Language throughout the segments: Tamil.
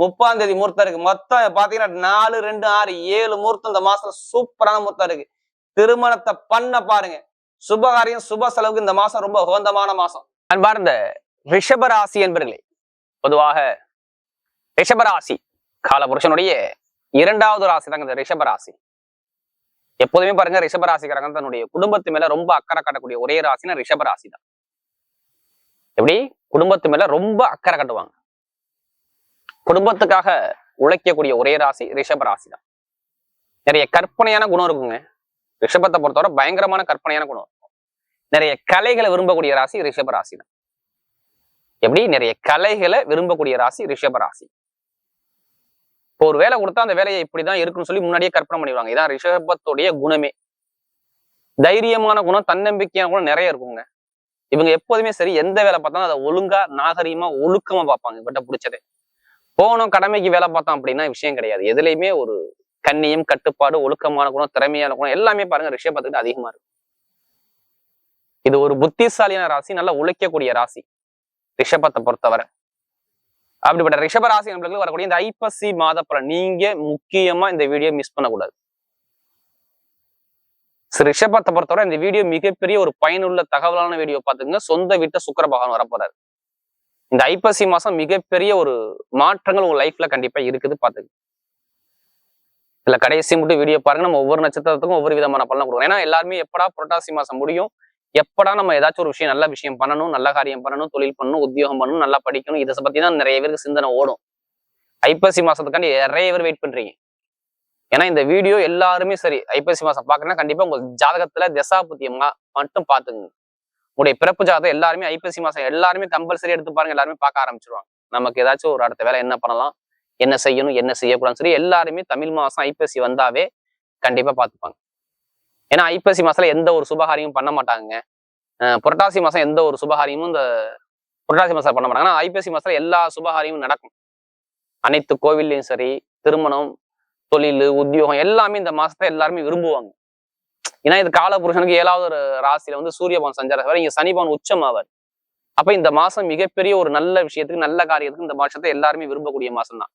முப்பாம் தேதி முகூர்த்தம் இருக்கு. மொத்தம் பாத்தீங்கன்னா நாலு ரெண்டு ஆறு ஏழு முகூர்த்தம் இந்த மாசம் சூப்பரான முகூர்த்தம் இருக்கு. திருமணத்தை பண்ண பாருங்க. சுபகாரியம் சுப செலவுக்கு இந்த மாசம் ரொம்ப உகந்தமான மாசம். அன்பார்ந்த ரிஷபராசி என்பர்களே பொதுவாக ரிஷபராசி காலபுருஷனுடைய இரண்டாவது ராசி தாங்க இந்த ரிஷபராசி. எப்போதுமே பாருங்க ரிஷபராசிக்காரங்க தன்னுடைய குடும்பத்து மேல ரொம்ப அக்கறை காட்டக்கூடிய ஒரே ராசினா ரிஷபராசி தான் எப்படி? குடும்பத்து மேல ரொம்ப அக்கறை காட்டுவாங்க. குடும்பத்துக்காக உழைக்கக்கூடிய ஒரே ராசி ரிஷப ராசி தான் நிறைய கற்பனையான குணம் இருக்குங்க. ரிஷபத்தை பொறுத்தவரை பயங்கரமான கற்பனையான குணம் இருக்கும். நிறைய கலைகளை விரும்பக்கூடிய ராசி ரிஷப ராசி தான் எப்படி? நிறைய கலைகளை விரும்பக்கூடிய ராசி ரிஷப ராசி. இப்போ ஒரு வேலை கொடுத்தா அந்த வேலையை இப்படிதான் இருக்குன்னு சொல்லி முன்னாடியே கற்பனை பண்ணிடுவாங்க. இதான் ரிஷபத்துடைய குணமே. தைரியமான குணம் தன்னம்பிக்கையான குணம் நிறைய இருக்குங்க. இவங்க எப்போதுமே சரி எந்த வேலை பார்த்தாலும் அதை ஒழுங்கா நாகரீகமா ஒழுக்கமா பார்ப்பாங்க. இவட்ட பிடிச்சதே. போனோம் கடமைக்கு வேலை பார்த்தோம் அப்படின்னா விஷயம் கிடையாது. எதுலையுமே ஒரு கண்ணியம் கட்டுப்பாடு ஒழுக்கமான குணம் திறமையான குணம் எல்லாமே பாருங்க ரிஷபத்துக்கிட்ட அதிகமா இருக்கு இது ஒரு புத்திசாலியான ராசி நல்லா உழைக்கக்கூடிய ராசி ரிஷபத்தை பொறுத்தவரை. அப்படிப்பட்ட ரிஷப ராசி நம்மளுக்கு வரக்கூடிய இந்த ஐப்பசி மாத நீங்க முக்கியமா இந்த வீடியோ மிஸ் பண்ணக்கூடாது. ரிஷபத்தை பொறுத்தவரை இந்த வீடியோ மிகப்பெரிய ஒரு பயனுள்ள தகவலான வீடியோ பார்த்துக்கங்க. சொந்த வீட்டை சுக்கர பகவான் வரப்போறாரு. இந்த ஐப்பசி மாசம் மிகப்பெரிய ஒரு மாற்றங்கள் உங்க லைஃப்ல கண்டிப்பா இருக்குது பாத்துக்கு இதுல கடைசி மட்டும் வீடியோ பாருங்க. நம்ம ஒவ்வொரு நட்சத்திரத்துக்கும் ஒவ்வொரு விதமான பலனை கொடுக்கணும். ஏன்னா எல்லாருமே எப்படா புரட்டாசி மாசம் முடியும்? எப்படா நம்ம ஏதாச்சும் ஒரு விஷயம் நல்ல விஷயம் பண்ணணும் நல்ல காரியம் பண்ணணும் தொழில் பண்ணணும் உத்தியோகம் பண்ணணும் நல்லா படிக்கணும் இதை பத்தி தான் நிறைய பேருக்கு சிந்தனை ஓடும். ஐப்பசி மாசத்துக்காண்டி நிறைய பேர் வெயிட் பண்றீங்க. ஏன்னா இந்த வீடியோ எல்லாருமே சரி ஐப்பசி மாசம் பாக்குறேன்னா கண்டிப்பா உங்க ஜாதகத்துல தசா மட்டும் பாத்துங்க உங்களுடைய பிறப்பு ஜாதகம் எல்லாருமே ஐப்பசி மாசம் எல்லாருமே கம்பல்சரி எடுத்து பாருங்க எல்லாருமே பார்க்க ஆரம்பிச்சிருவாங்க. நமக்கு ஏதாச்சும் ஒரு அடுத்த வேலை என்ன பண்ணலாம் என்ன செய்யணும் என்ன செய்யக்கூடாதுன்னு சொல்லி எல்லாருமே தமிழ் மாசம் ஐப்பசி வந்தாவே கண்டிப்பா பார்த்துப்பாங்க. ஏன்னா ஐப்பசி மாசத்துல எந்த ஒரு சுபகாரியமும் பண்ண மாட்டாங்க அஹ் புரட்டாசி மாசம் எந்த ஒரு சுபகாரியமும் இந்த புரட்டாசி மாசம் பண்ண மாட்டாங்க. ஆனா ஐப்பசி மாசத்துல எல்லா சுபகாரியமும் நடக்கும். அனைத்து கோவில்லையும் சரி திருமணம் தொழில் உத்தியோகம் எல்லாமே இந்த மாசத்தை எல்லாருமே விரும்புவாங்க. ஏன்னா இது கால புருஷனுக்கு ஏழாவது ஒரு ராசியில வந்து சூரியபவன் சஞ்சாரம் இங்க சனிபவன் உச்சம் ஆவார். அப்ப இந்த மாசம் மிகப்பெரிய ஒரு நல்ல விஷயத்துக்கு நல்ல காரியத்துக்கு இந்த மாசத்தை எல்லாருமே விரும்பக்கூடிய மாசம் தான்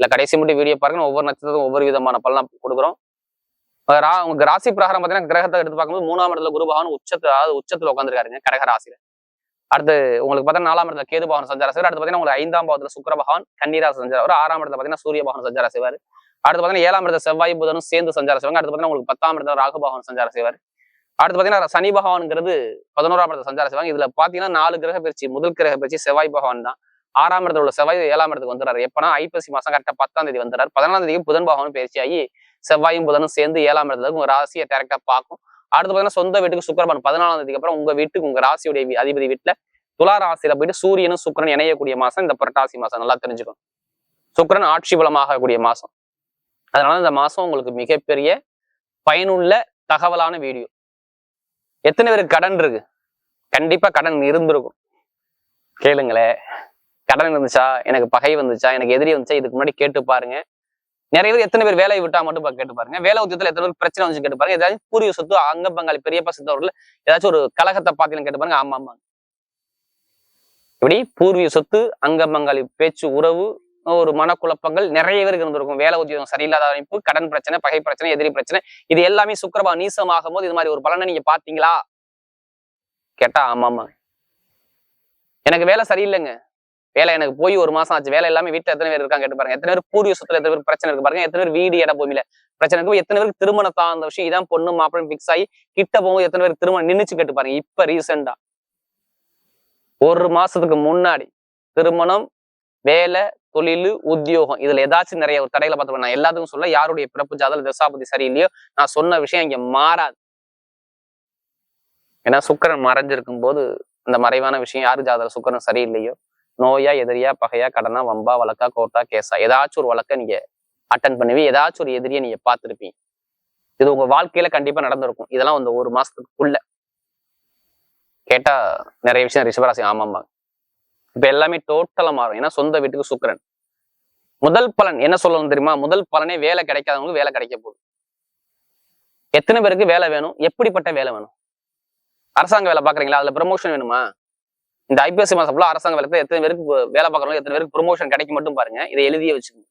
இல்ல கடைசி மட்டும் வீடியோ பாருங்க. ஒவ்வொரு நட்சத்திரத்துக்கும் ஒவ்வொரு விதமான பலன் கொடுக்குறோம். ரா உங்க ராசி பிரகாரம் பார்த்தீங்கன்னா கிரகத்தை எடுத்து பார்க்கும்போது மூணாம் இடத்துல குரு பகவான் உச்சத்து அதாவது உச்சத்துல உட்காந்துருக்காருங்க கடக ராசியில. அடுத்து உங்களுக்கு பார்த்தீங்கன்னா நாலாம் இடத்துல கேது பகவான் சஞ்சாரம் செய்வார். அடுத்து பார்த்தீங்கன்னா உங்களுக்கு ஐந்தாம் பாவத்துல சுக்கிர பகவான் கன்னிராசி சஞ்சாரம் ஆறாம் இடத்துல பார்த்தீங்கன்னா சூரிய பகவான் சஞ்சாரம் செய்வார். அடுத்து பார்த்தீங்கன்னா ஏழாம் இடத்துல செவ்வாய் புதனும் சேர்ந்து சஞ்சாரம் செய்வாங்க. அடுத்து பார்த்தீங்கன்னா உங்களுக்கு பத்தாம் இடத்துல ராகு பகவான் சஞ்சாரம் செய்வார். அடுத்து பார்த்தீங்கன்னா சனி பகவான்ங்கிறது பதினோராம் இடத்துல சஞ்சாரம் செய்வாங்க. இதுல பாத்தீங்கன்னா நாலு கிரக பயிற்சி முதல் கிரக பயிற்சி செவ்வாய் பகவான் தான். ஆறாம் இடத்துல உள்ள செவ்வாய் ஏழாம் இடத்துக்கு வந்துறாரு எப்பனா ஐப்பசி மாசம் கரெக்டா பத்தாம் தேதி வந்துறாரு பதினாலாம் தேதி புதன் பகவான் பயிற்சி ஆகி செவ்வாயும் புதனும் சேர்ந்து ஏழாம் இடத்துல உங்க ராசியை டேரக்டா பார்க்கும். அடுத்து பாத்தீங்கன்னா சொந்த வீட்டுக்கு சுக்கரபான் பதினாலாம் தேதிக்கு அப்புறம் உங்க வீட்டுக்கு உங்க ராசியுடைய அதிபதி வீட்டுல துலா ராசியில போயிட்டு சூரியனும் சுக்கரன் இணையக்கூடிய மாசம். இந்த புரட்டாசி மாசம் நல்லா தெரிஞ்சுக்கணும். சுக்கிரன் ஆட்சி பலமாகக்கூடிய மாசம். அதனால இந்த மாசம் உங்களுக்கு மிகப்பெரிய பயனுள்ள தகவலான வீடியோ. எத்தனை பேருக்கு கடன் இருக்கு? கண்டிப்பா கடன் இருந்திருக்கும். கேளுங்களேன் கடன் இருந்துச்சா? எனக்கு பகை வந்துச்சா? எனக்கு எதிரி வந்துச்சா? இதுக்கு முன்னாடி கேட்டு பாருங்க. நிறைய பேர் எத்தனை பேர் வேலையை விட்டா மட்டும் பா- கேட்டு பாருங்க. வேலை உத்தியத்தில் எத்தனை பேர் பிரச்சனை வந்து கேட்டு பாருங்க. ஏதாச்சும் பூரிய சொத்து அங்க பங்காளி பெரியப்பா சித்தவர்கள் ஏதாச்சும் ஒரு கலகத்தை பார்த்தீங்கன்னு கேட்டு பாருங்க. ஆமா ஆமாங்க இப்படி பூர்வீக சொத்து அங்க பங்காளி பேச்சு உறவு ஒரு மனக்குழப்பங்கள் நிறைய பேருக்கு இருந்திருக்கும். வேலை உத்தியோகம் சரியில்லாத அமைப்பு கடன் பிரச்சனை பகை பிரச்சனை எதிரி பிரச்சனை இது எல்லாமே சுக்கரபா நீசமாகும் போது இது மாதிரி ஒரு பலனை நீங்க பாத்தீங்களா கேட்டா ஆமாமா எனக்கு வேலை சரியில்லைங்க. வேலை எனக்கு போய் ஒரு மாசம் ஆச்சு. வேலை எல்லாமே வீட்டுல எத்தனை பேர் இருக்காங்க கேட்டு பாருங்க. எத்தனை பேர் பூர்வீக சொத்துல எத்தனை பேர் பிரச்சனை இருக்கு பாருங்க. எத்தனை பேர் வீடு இட பூமியில பிரச்சனை இருக்கு. எத்தனை பேருக்கு திருமணம் அந்த விஷயம் இதான் பொண்ணு மாப்பிளம் பிக்ஸ் ஆகி கிட்ட போகும்போது எத்தனை பேர் திருமணம் நின்னுச்சு கேட்டு பாருங்க. இப்ப ரீசெண்டா ஒரு மாசத்துக்கு முன்னாடி திருமணம் வேலை தொழில் உத்தியோகம். இதுல ஏதாச்சும் நிறைய ஒரு தடையில பார்த்து நான் எல்லாத்துக்கும் சொல்ல யாருடைய பிறப்பு ஜாதல் தசாபதி சரியில்லையோ நான் சொன்ன விஷயம் இங்க மாறாது. ஏன்னா சுக்கிரன் மறைஞ்சிருக்கும் போது அந்த மறைவான விஷயம் யாரு ஜாதகம் சுக்கிரன் சரியில்லையோ? நோயா எதிரியா பகையா கடனா வம்பா வழக்கா கோர்ட்டா கேஸா? ஏதாச்சும் ஒரு வழக்க நீங்க அட்டன் பண்ணுவீ ஏதாச்சும் ஒரு எதிரியை நீங்க பார்த்துருப்பீங்க. இது உங்க வாழ்க்கையில கண்டிப்பா நடந்திருக்கும். இதெல்லாம் அந்த ஒரு மாசத்துக்குள்ள. கேட்டா நிறைய விஷயம் ரிஷபராசி ஆமாம்பாங்க. இப்ப எல்லாமே டோட்டலா மாறும். ஏன்னா சொந்த வீட்டுக்கு சுக்கிரன். முதல் பலன் என்ன சொல்லணும் தெரியுமா? முதல் பலனே வேலை கிடைக்காதவங்களுக்கு வேலை கிடைக்க போகுது. எத்தனை பேருக்கு வேலை வேணும்? எப்படிப்பட்ட வேலை வேணும்? அரசாங்க வேலை பாக்குறீங்களா அதுல ப்ரமோஷன் வேணுமா? இந்த ஐபிஎஸ்சி மாசம் ஃபுல்லா அரசாங்க வேலை எத்தனை பேருக்கு வேலை பார்க்குறவங்க எத்தனை பேருக்கு ப்ரொமோஷன் கிடைக்கும் மட்டும் பாருங்க. இதை எழுதியே வச்சுக்கோங்க.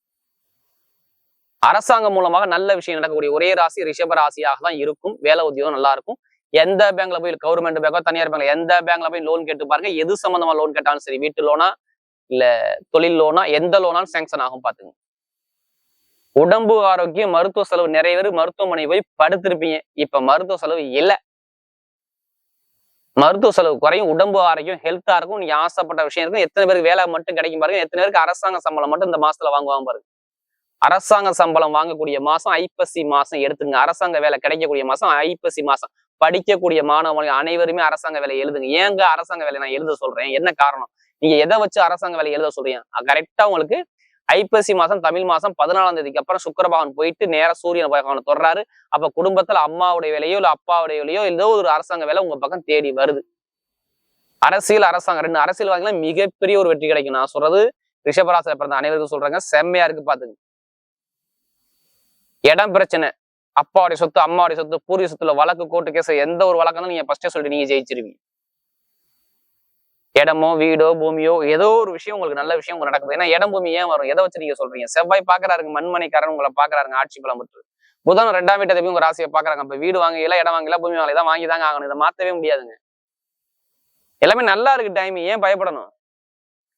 அரசாங்கம் மூலமாக நல்ல விஷயம் நடக்கக்கூடிய ஒரே ராசி ரிஷப ராசியாக தான் இருக்கும். வேலை உத்தியோகம் நல்லா இருக்கும். எந்த பேங்க்ல போய் கவர்மெண்ட் பேங்கோ தனியார் பேங்க்ல எந்த பேங்க்ல போய் லோன் கேட்டு பாருங்க. எது சம்பந்தமா லோன் கேட்டாலும் சரி வீட்டு லோனா இல்ல தொழில் லோனா எந்த லோனாலும் சேங்ஷன் ஆகும் பாத்துங்க உடம்பு ஆரோக்கியம் மருத்துவ செலவு நிறைய பேர் மருத்துவமனை போய் படுத்திருப்பீங்க. இப்ப மருத்துவ செலவு இல்ல. மருத்துவ செலவு குறையும் உடம்பு ஆரோக்கியம் ஹெல்த்தா இருக்கும் நீங்க ஆசைப்பட்ட விஷயம் இருக்கும். எத்தனை பேருக்கு வேலை மட்டும் கிடைக்கும் பாருங்க. எத்தனை பேருக்கு அரசாங்க சம்பளம் மட்டும் இந்த மாசத்துல வாங்குவாங்க பாருங்க. அரசாங்க சம்பளம் வாங்கக்கூடிய மாசம் ஐப்பசி மாசம் எடுத்துங்க அரசாங்க வேலை கிடைக்கக்கூடிய மாசம் ஐப்பசி மாசம். படிக்கக்கூடிய மாணவர்கள் அனைவருமே அரசாங்க வேலை எழுதுங்க. ஏங்க அரசாங்க வேலை நான் எழுத சொல்றேன்? என்ன காரணம்? நீங்க எதை வச்சு அரசாங்க வேலை எழுத சொல்றீங்க? கரெக்டா உங்களுக்கு ஐப்பசி மாசம் தமிழ் மாசம் பதினாலாம் தேதிக்கு அப்புறம் சுக்கரபகவான் போயிட்டு நேரம் சூரியன் பகவான் தொடர்றாரு. அப்ப குடும்பத்துல அம்மாவுடைய வேலையோ இல்ல அப்பாவுடைய வேலையோ ஏதோ ஒரு அரசாங்க வேலை உங்க பக்கம் தேடி வருது. அரசியல் அரசாங்கம் ரெண்டு அரசியல் அரசியல்வாதிகள மிகப்பெரிய ஒரு வெற்றி கிடைக்கும். நான் சொல்றது ரிஷபராசில பிறந்த அனைவருக்கும் சொல்றாங்க. செம்மையா இருக்கு பாத்துங்க. இடம் பிரச்சனை. அப்பாவுடைய சொத்து அம்மாவுடைய சொத்து பூர்வீக சொத்துல வழக்கு கோர்ட்டு கேஸ் எந்த ஒரு வழக்கம் நீங்க ஃபர்ஸ்டே சொல்லிட்டு நீங்க ஜெயிச்சிருவீங்க. இடமோ வீடோ பூமியோ ஏதோ ஒரு விஷயம் உங்களுக்கு நல்ல விஷயம் உங்களுக்கு நடக்குது. ஏன்னா இடம் பூமி ஏன் வரும்? எதை வச்சு நீங்க சொல்றீங்க? செவ்வாய் பாக்குறாருங்க மண்மனைக்காரன் உங்களை பாக்குறாருங்க ஆட்சி பலம் பெற்று. புதன் ரெண்டாம் வீட்டை உங்க ராசியை பாக்குறாங்க. இப்ப வீடு வாங்கல இடம் வாங்கல பூமி வாங்கல இதான் வாங்கி தாங்க ஆகணும். இதை மாத்தவே முடியாதுங்க. எல்லாமே நல்லா இருக்கு டைம் ஏன் பயப்படணும்?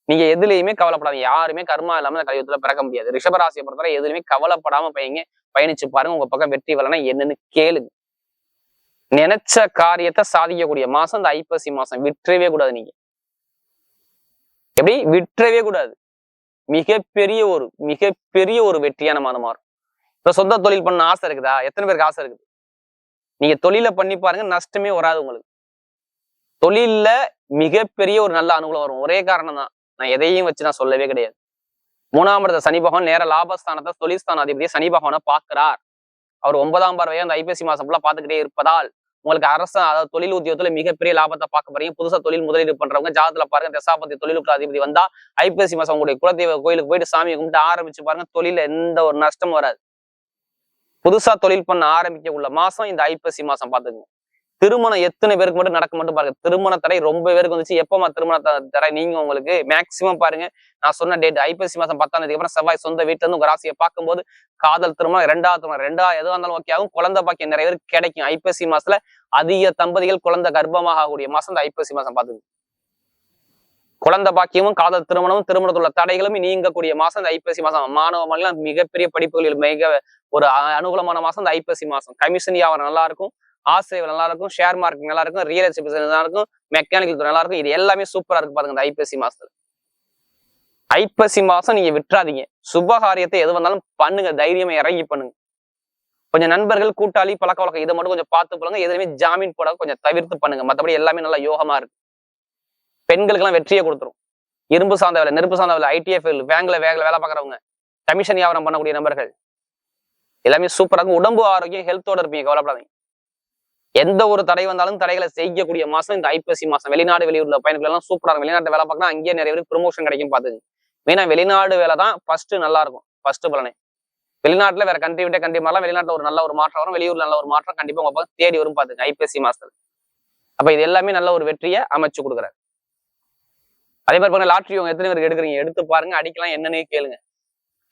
நீங்க எதுலயுமே கவலைப்படாது யாருமே கர்மா இல்லாம இந்த கலியுகத்துல பிறக்க முடியாது. ரிஷபராசியை பொறுத்தவரை எதுலையுமே கவலைப்படாம பையங்க. பயணிச்சு பாருங்க. உங்க பக்கம் வெற்றி வரலன்னா என்னன்னு கேளுங்க. நினைச்ச காரியத்தை சாதிக்கக்கூடிய மாசம் இந்த ஐப்பசி மாசம். விட்டுறவே கூடாது நீங்க. எப்படி? விற்றவே கூடாது. மிகப்பெரிய ஒரு மிகப்பெரிய ஒரு வெற்றியான மாதம் மாறும். இப்ப சொந்த தொழில் பண்ண ஆசை இருக்குதா? எத்தனை பேருக்கு ஆசை இருக்குது? நீங்க தொழிலை பண்ணி பாருங்க நஷ்டமே வராது உங்களுக்கு. தொழில்ல மிகப்பெரிய ஒரு நல்ல அனுகூலம் வரும். ஒரே காரணம் தான். நான் எதையும் வச்சு நான் சொல்லவே கிடையாது. மூணாம் இடத்த சனி பகவான் நேர லாபஸ்தானத்தை தொழில்ஸ்தான அதிபதியை சனி பகவானை பார்க்கிறார். அவர் ஒன்பதாம் பார்வையை அந்த ஐப்பசி மாசம் ஃபுல்லா பார்த்துக்கிட்டே இருப்பதால் உங்களுக்கு அரசு அதாவது தொழில் உத்தியோகத்துல மிகப்பெரிய லாபத்தை பார்க்க போறீங்க. புதுசா தொழில் முதலீடு பண்றவங்க ஜாதத்துல பாருங்க தசாபதி தொழிலுக்கு அதிபதி வந்தா ஐப்பசி மாசம் உங்களுடைய குலதெய்வ கோயிலுக்கு போயிட்டு சாமியை கும்பிட்டு ஆரம்பிச்சு பாருங்க தொழில எந்த ஒரு நஷ்டமும் வராது. புதுசா தொழில் பண்ண ஆரம்பிக்க உள்ள மாசம் இந்த ஐப்பசி மாசம் பாத்துக்கோங்க திருமணம் எத்தனை பேருக்கு மட்டும் நடக்க மட்டும் பாருங்க. திருமண தடை ரொம்ப பேருக்கு வந்துச்சு. எப்பமா திருமண தடை? நீங்க உங்களுக்கு மேக்சிமம் பாருங்க. நான் சொன்ன டேட் ஐப்பசி மாசம் பத்தாம் தேதிக்கு அப்புறம் செவ்வாய் சொந்த வீட்டுல இருந்து உங்க ராசியை பார்க்கும்போது காதல் திருமணம் ரெண்டாவது திருமணம் ரெண்டாவது எதுவாக இருந்தாலும் ஓகே ஆகும் குழந்தை பாக்கியம் நிறைய பேருக்கு கிடைக்கும். ஐப்பசி மாசத்துல அதிக தம்பதிகள் குழந்தை கர்ப்பமாக ஆகக்கூடிய மாசம் இந்த ஐப்பசி மாசம் பார்த்துங்க குழந்தை பாக்கியமும் காதல் திருமணமும் திருமணத்துள்ள தடைகளும் நீங்கக்கூடிய மாசம் இந்த ஐப்பசி மாசம். மாணவ மிகப்பெரிய படிப்புகளில் மிக ஒரு அனுகூலமான மாசம் இந்த ஐப்பசி மாசம். கமிஷன் வியாபாரம் நல்லா இருக்கும். ஆசிரியர் நல்லா இருக்கும் ஷேர் மார்க்கெட் நல்லா இருக்கும் ரியல் எஸ்டேட் பிசினஸ் நல்லா இருக்கும் மெக்கானிக்கல் துறை நல்லா இருக்கும் இது எல்லாமே சூப்பரா இருக்கு பாருங்க இந்த ஐப்பசி மாசத்துல ஐப்பசி மாசம் நீங்க விட்டுறாதீங்க. சுபகாரியத்தை எது வந்தாலும் பண்ணுங்க தைரியமா இறங்கி பண்ணுங்க. கொஞ்சம் நண்பர்கள் கூட்டாளி பழக்க வழக்கம் இதை மட்டும் கொஞ்சம் பார்த்து போலுங்க எதுவுமே ஜாமீன் போட கொஞ்சம் தவிர்த்து பண்ணுங்க. மற்றபடி எல்லாமே நல்லா யோகமா இருக்கு. பெண்களுக்கெல்லாம் வெற்றியை கொடுத்துரும். இரும்பு சார்ந்த வேலை நெருப்பு சார்ந்த வேலை ஐடிஎஃப் பேங்க்ல வேகல வேலை பார்க்குறவங்க கமிஷன் வியாபாரம் பண்ணக்கூடிய நபர்கள் எல்லாமே சூப்பரா இருக்கும் உடம்பு ஆரோக்கியம் ஹெல்த்தோட இருப்பீங்க கவலைப்படாதீங்க. எந்த ஒரு தடை வந்தாலும் தடைகளை செய்யக்கூடிய மாசம் இந்த ஐப்பசி மாசம். வெளிநாடு வெளியூர்ல பயணிகள் எல்லாம் சூப்பரா இருக்கும். வெளிநாட்டு வேலை பார்க்கணும் அங்கேயே நிறைய பேருக்கு ப்ரொமோஷன் கிடைக்கும் பாத்துங்க மெயினா வெளிநாடு வேலை தான் ஃபர்ஸ்ட் நல்லா இருக்கும். ஃபர்ஸ்ட் பலனே. வெளிநாட்டுல வேற கண்ட்ரி விட்டே கண்ட்ரி மாதிரிலாம் வெளிநாட்டுல ஒரு நல்ல ஒரு மாற்றம் வரும். வெளியூர்ல நல்ல ஒரு மாற்றம் கண்டிப்பா உங்க தேடி வரும் பாத்துங்க ஐப்பசி மாசத்துல. அப்ப இது எல்லாமே நல்ல ஒரு வெற்றியை அமைச்சு கொடுக்குறாரு. அதே மாதிரி பாருங்க லாட்ரி உங்க எத்தனை பேருக்கு எடுக்கிறீங்க? எடுத்து பாருங்க அடிக்கலாம் என்னன்னே கேளுங்க.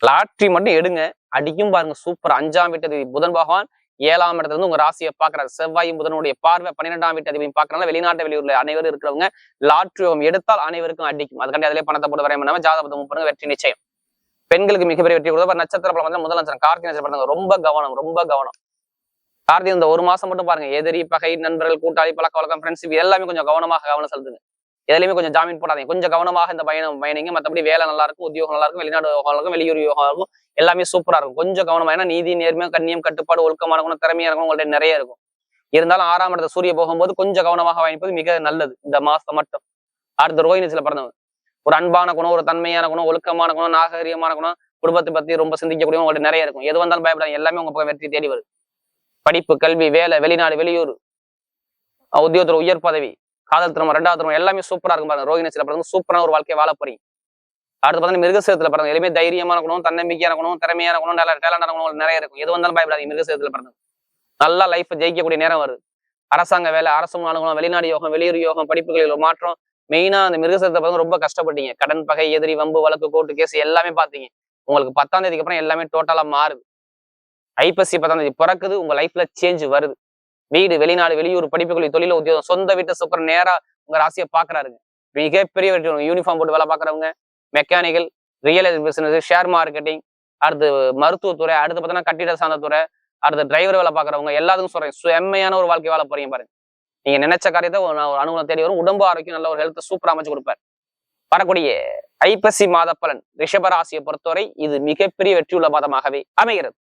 லாட்ரி மட்டும் எடுங்க. அடிக்கும் பாருங்க சூப்பர் அஞ்சாம் வீட்டு புதன் பகவான் ஏழாம் இடத்துல இருந்து உங்க ராசியை பாக்குறாரு செவ்வாயும் புதனுடைய பார்வை பன்னிரெண்டாம் வீட்டு அதிபதி பாக்குறதுனால வெளிநாட்டு வெளியூர்ல அனைவரும் இருக்கிறவங்க லாட்ரி எடுத்தால் அனைவருக்கும் அடிக்கும். அதுக்காண்டி அதிலே பணத்தை போட்டு வரையம் பண்ணாம ஜாதகத்தை முப்பது வெற்றி நிச்சயம். பெண்களுக்கு மிகப்பெரிய வெற்றி கொடுத்தா நட்சத்திர பலம் வந்து முதல் நட்சத்திரம். கார்த்திகை நட்சத்திரம் ரொம்ப கவனம் ரொம்ப கவனம். கார்த்திகை இந்த ஒரு மாசம் மட்டும் பாருங்க எதிரி பகை நண்பர்கள் கூட்டாளி பழக்க வழக்கம் ஃப்ரெண்ட்ஷிப் எல்லாமே கொஞ்சம் கவனமாக கவனம் செலுத்துங்க. எதுலையுமே கொஞ்சம் ஜாமீன் போடாதீங்க. கொஞ்சம் கவனமாக இந்த பயணம் பயணிங்க. மற்றபடி வேலை நல்லா இருக்கும் உத்தியோகம் நல்லா இருக்கும் வெளிநாடு யோகம் இருக்கும் வெளியூர் யோகம் இருக்கும் எல்லாமே சூப்பரா இருக்கும். கொஞ்சம் கவனமா ஏன்னா நீதி நேர்மை கண்ணியம் கட்டுப்பாடு ஒழுக்கமான குணம் திறமையா இருக்கும் உங்கள்ட்ட நிறைய இருக்கும். இருந்தாலும் ஆறாம் இடத்துல சூரிய போகும்போது கொஞ்சம் கவனமாக பயணிப்பது மிக நல்லது. இந்த மாசம் மட்டும். அடுத்த ரோஹிணிச்சில பிறந்தவங்க. ஒரு அன்பான குணம் ஒரு தன்மையான குணம் ஒழுக்கமான குணம் நாகரீகமான குணம் குடும்பத்தை பத்தி ரொம்ப சிந்திக்கக்கூடிய உங்கள்ட்ட நிறைய இருக்கும். எது வந்தாலும் பயப்படாது எல்லாமே உங்க பக்கம் வெற்றி தேடி வருது. படிப்பு கல்வி வேலை வெளிநாடு வெளியூர். அஹ் உத்தியோகத்துல உயர் பதவி. காதல் திருமணம் ரெண்டாவது திருமணம் எல்லாமே சூப்பரா இருக்கும் பாருங்க. ரோகிணி பிறகு சூப்பரான ஒரு வாழ்க்கையை வாழ போறீங்க. அடுத்து பார்த்தீங்கன்னா மிருகசேரத்துல பிறந்த எதுவுமே தைரியமா இருக்கணும் தன்னம்பிக்கையா இருக்கணும் திறமையாக இருக்கணும் நல்ல டேலண்டான இருக்கணும் நிறைய இருக்கும். எது வந்தாலும் பயப்படாதீங்க மிருகசேரத்துல பிறந்தவங்க. நல்லா லைஃப் ஜெயிக்கக்கூடிய நேரம் வருது. அரசாங்க வேலை அரசு மாநிலம் வெளிநாடு யோகம் வெளியூர் யோகம் படிப்புகளில் ஒரு மாற்றம். மெயினா அந்த மிருகசேரத்தை பார்த்து ரொம்ப கஷ்டப்பட்டீங்க. கடன் பகை எதிரி வம்பு வழக்கு கோர்ட்டு கேஸ் எல்லாமே பார்த்தீங்க. உங்களுக்கு பத்தாம் தேதிக்கு அப்புறம் எல்லாமே டோட்டலா மாறுது. ஐப்பசி பத்தாம் தேதி பிறக்குது உங்க லைஃப்ல சேஞ்ச் வருது. வீடு வெளிநாடு வெளியூர் படிப்புகளில் தொழில உத்தியோகம் சொந்த வீட்டு சுக்கர நேரா உங்க ராசியை பாக்குறாருங்க. மிகப்பெரிய வெற்றி யூனிஃபார்ம் போட்டு வேலை பாக்குறவங்க mechanical real estate business share marketing அடுத்து மருத்துவத்துறை அடுத்து பார்த்தீங்கன்னா கட்டிட சார்ந்த துறை அடுத்து டிரைவர் வேலை பாக்குறவங்க எல்லாத்துக்கும் சொல்றேன். செம்மையான ஒரு வாழ்க்கை வேலை போறீங்க பாருங்க. நீங்க நினைச்ச காரியத்தை ஒரு ஒரு அனுகூலம் தேடி வரும். உடம்பு ஆரோக்கியம் நல்ல ஒரு ஹெல்த் சூப்பரா அமைச்சு கொடுப்பார். வரக்கூடிய ஐப்பசி மாத பலன் ரிஷபராசியை பொறுத்தவரை இது மிகப்பெரிய வெற்றியுள்ள மாதமாகவே அமைகிறது.